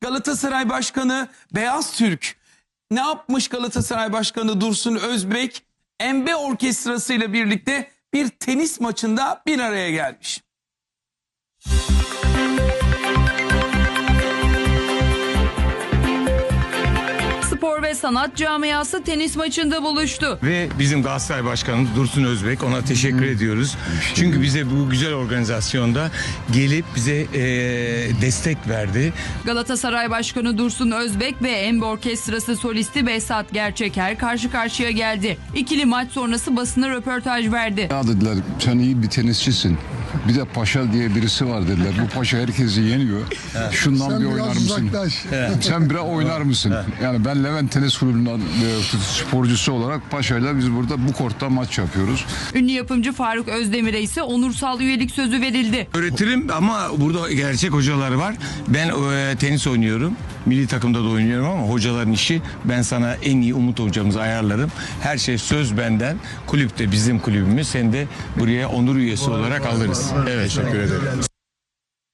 Galatasaray Başkanı Beyaz Türk ne yapmış Galatasaray Başkanı Dursun Özbek? Embe Orkestrası ile birlikte bir tenis maçında bir araya gelmiş. Spor ve sanat camiası tenis maçında buluştu. Ve bizim Galatasaray Başkanımız Dursun Özbek ona teşekkür ediyoruz. Çünkü bize bu güzel organizasyonda gelip bize eee, destek verdi. Galatasaray Başkanı Dursun Özbek ve Embe Orkestrası solisti Behzat Gerçeker karşı karşıya geldi. İkili maç sonrası basına röportaj verdi. Ya dediler sen iyi bir tenisçisin. Bir de Paşa diye birisi var dediler. Bu Paşa herkesi yeniyor. Şundan Sen bir biraz oynar mısın? uzaklaş. Sen biraz oynar mısın? Yani ben Levent Tenis Kulübü'nün e, sporcusu olarak Paşa'yla biz burada bu kortta maç yapıyoruz. Ünlü yapımcı Faruk Özdemir'e ise onursal üyelik sözü verildi. Öğretirim ama burada gerçek hocalar var. Ben eee, tenis oynuyorum. Milli takımda da oynuyorum ama hocaların işi ben sana en iyi Umut hocamızı ayarlarım. Her şey söz benden. Kulüp de bizim kulübümüz. Sen de buraya onur üyesi olarak alırız. Evet teşekkür ederim.